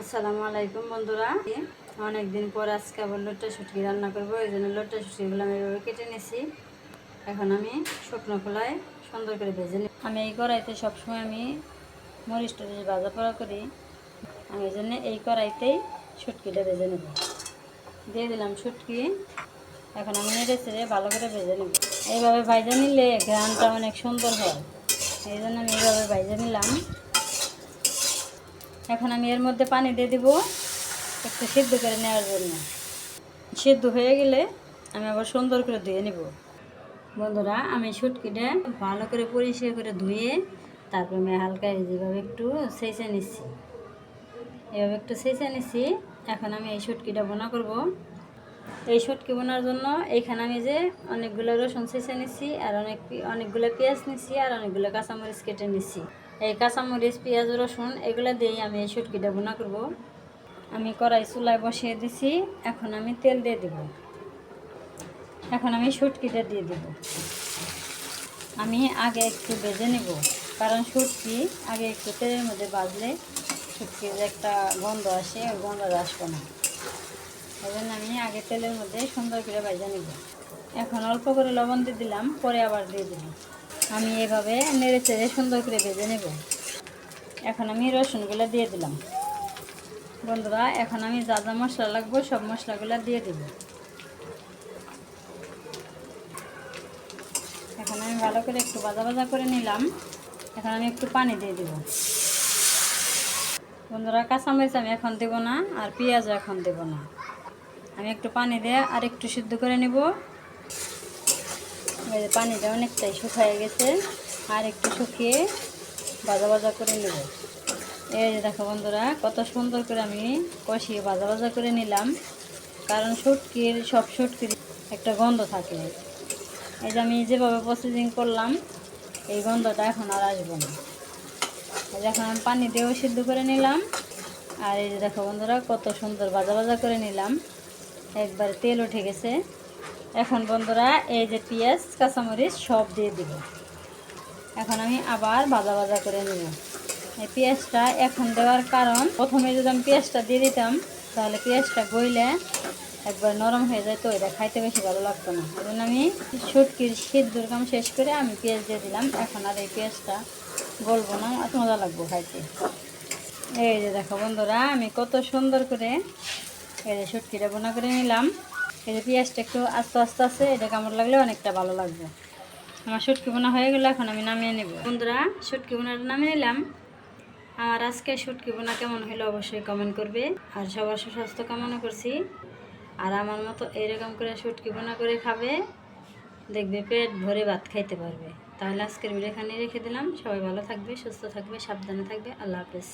আসসালামু আলাইকুম বন্ধুরা। অনেক দিন পর আজকে আবার লোট্টা শুটকি রান্না করব, এই জন্য লোট্টা শুটকিগুলো আমি এভাবে কেটে নিয়েছি এখন আমি শুকনো খোলায় সুন্দর করে ভেজে নিই আমি এই কড়াইতে সবসময় আমি মরিচ টরিচ ভাজা পড়া করি। আমি এই জন্য এই কড়াইতেই শুটকিটা ভেজে নেব। দিয়ে দিলাম শুটকি। এখন আমি নেড়ে চেড়ে ভালো করে ভেজে নেব। এইভাবে ভাজা নিলে গ্রানটা অনেক সুন্দর হয়। এই জন্য আমি এইভাবে ভাজা নিলাম। এখন আমি এর মধ্যে পানি দিয়ে দিব একটু সিদ্ধ করে নেওয়ার জন্য। সিদ্ধ হয়ে গেলে আমি আবার সুন্দর করে ধুয়ে নেব। বন্ধুরা, আমি শুটকিটা ভালো করে পরিষ্কার করে ধুয়ে তারপর আমি হালকা যেভাবে একটু সেচে নিচ্ছি। এভাবে একটু সেচে নিচ্ছি। এখন আমি এই শুটকিটা বোনা করব। এই শুটকি বোনার জন্য এইখানে আমি যে অনেকগুলো রসুন সেচে নিচ্ছি আর অনেক, অনেকগুলো পেঁয়াজ নিচ্ছি আর অনেকগুলো কাঁচামরিচ কেটে নিচ্ছি। এই কাঁচামরিচ, পেঁয়াজ, রসুন, এগুলো দিয়েই আমি এই শুটকিটা বোনা করব। আমি কড়াই চুলায় বসিয়ে দিছি, এখন আমি তেল দিয়ে দেব। এখন আমি শুটকিটা দিয়ে দেব। আমি আগে একটু ভেজে নেব, কারণ শুটকি আগে একটু তেলের মধ্যে বাজলে শুটকির যে একটা গন্ধ আসে, ওই গন্ধটা আসবে না। এই জন্য আমি আগে তেলের মধ্যে সুন্দর করে ভেজে নেব। এখন অল্প করে লবণ দিয়ে দিলাম, পরে আবার দিয়ে দিলাম আমি এভাবে নেড়ে চেড়ে সুন্দর করে ভেজে নেব। এখন আমি রসুনগুলো দিয়ে দিলাম। বন্ধুরা, এখন আমি যা যা মশলা লাগবো সব মশলাগুলো দিয়ে দিব। এখন আমি ভালো করে একটু বাজা ভাজা করে নিলাম। এখন আমি একটু পানি দিয়ে দিব। বন্ধুরা, কাঁচামরিচ আমি এখন দেব না আর পেঁয়াজও এখন দেব না। আমি একটু পানি দিয়ে আর একটু সিদ্ধ করে নেব। এই পানিটা অনেকটাই শুকায় গেছে। আর একটু শুকিয়ে ভাজা ভাজা করে নেব। এই যে দেখো বন্ধুরা, কত সুন্দর করে আমি কষিয়ে ভাজা ভাজা করে নিলাম। কারণ শুটকির, সব শুটকির একটা গন্ধ থাকে। এই যে আমি যেভাবে প্রসেসিং করলাম, এই গন্ধটা এখন আর আসবে না। এই এখন আমি পানি দিয়েও সিদ্ধ করে নিলাম। আর এই যে দেখো বন্ধুরা, কত সুন্দর ভাজা ভাজা করে নিলাম। একবার তেল উঠে গেছে। এখন বন্ধুরা এই যে পেঁয়াজ, কাঁচামরিচ সব দিয়ে দিব। এখন আমি আবার ভাজা ভাজা করে নেব। এই পেঁয়াজটা এখন দেওয়ার কারণ, প্রথমে যদি আমি পেঁয়াজটা দিয়ে দিতাম, তাহলে পেঁয়াজটা গইলে একবার নরম হয়ে যায় তো এটা খাইতে বেশি ভালো লাগতো না। এই আমি শুটকির সিদ্ধর কাম শেষ করে আমি পেঁয়াজ দিয়ে দিলাম। এখন আর এই পেঁয়াজটা গলবো না, এত মজা লাগবো খাইতে। এই যে দেখো বন্ধুরা, আমি কত সুন্দর করে এই যে শুটকিটা বোনা করে নিলাম। যে পেঁয়াজটা একটু আস্তে আস্তে আছে, এটা কামড় লাগলে অনেকটা ভালো লাগবে। আমার শুটকি বোনা হয়ে গেলে, এখন আমি নামিয়ে নেব। বন্ধুরা, শুটকি বোনাটা নামিয়ে নিলাম। আর আজকে শুটকি বোনা কেমন হলো অবশ্যই কমেন্ট করবে। আর সবার সুস্বাস্থ্য কামনা করছি। আর আমার মতো এরকম করে শুটকি বোনা করে খাবে, দেখবে পেট ভরে ভাত খাইতে পারবে। তাহলে আজকের ভিডিও এখানে রেখে দিলাম। সবাই ভালো থাকবে, সুস্থ থাকবে, সাবধানে থাকবে। আল্লাহ হাফেজ।